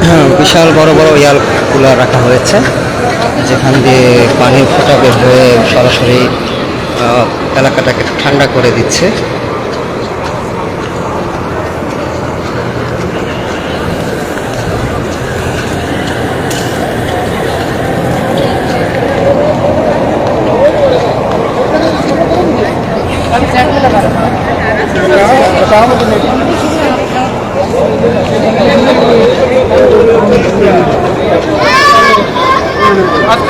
হ্যাঁ, বিশাল বড় বড় ইয়াল কুলার রাখা হয়েছে যেখান দিয়ে পানির ফোটা বের হয়ে সরাসরি এলাকাটাকে ঠান্ডা করে দিচ্ছে।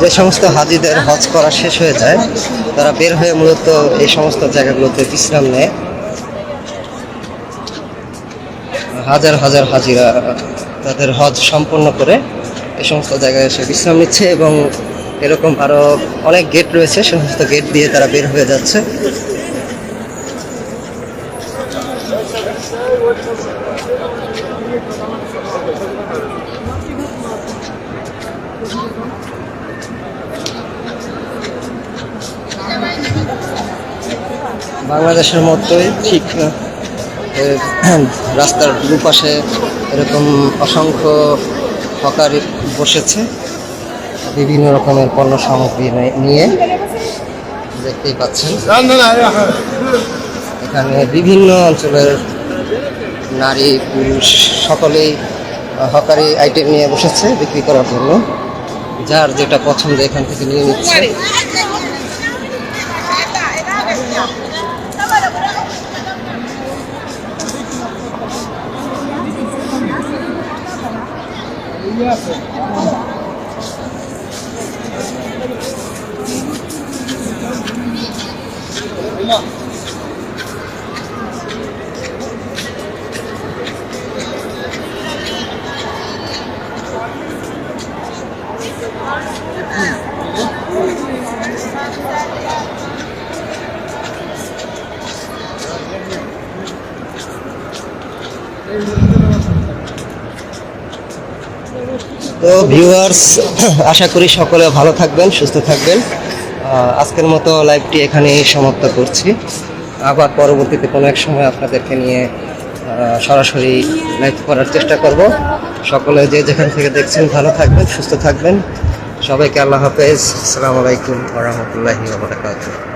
যে সমস্ত হাজিদের হজ করা শেষ হয়ে যায়, তারা বের হয়ে মূলত এই সমস্ত জায়গাগুলোতে বিশ্রাম নেয়। হাজার হাজার হাজিরা তাদের হজ সম্পন্ন করে এই সমস্ত জায়গায় এসে বিশ্রাম নিচ্ছে এবং এরকম আরও অনেক গেট রয়েছে, সমস্ত গেট দিয়ে তারা বের হয়ে যাচ্ছে। বাংলাদেশের মতোই ঠিক রাস্তার দুপাশে এরকম অসংখ্য হকার বসেছে। বিভিন্ন রকমের পণ্য সামগ্রী নিয়ে দেখতেই পাচ্ছেন। এখানে বিভিন্ন অঞ্চলের নারী, পুরুষ সকলেই হকারি আইটেম নিয়ে বসেছে বিক্রি করার জন্য। যার যেটা পছন্দ এখান থেকে নিয়ে নিচ্ছে। うまっ Thank you. তো ভিউয়ার্স আশা করি সকলে ভালো থাকবেন, সুস্থ থাকবেন। আজকের মতো লাইভটি এখানেই সমাপ্ত করছি। আবার পরবর্তীতে কোনো এক সময় আপনাদেরকে নিয়ে সরাসরি লাইভ করার চেষ্টা করব। সকলে যে যেখান থেকে দেখছেন, ভালো থাকবেন, সুস্থ থাকবেন। সবাইকে আল্লাহ হাফেজ। আসসালামু আলাইকুম রহমতুল্লাহি ওবরাকাতুহ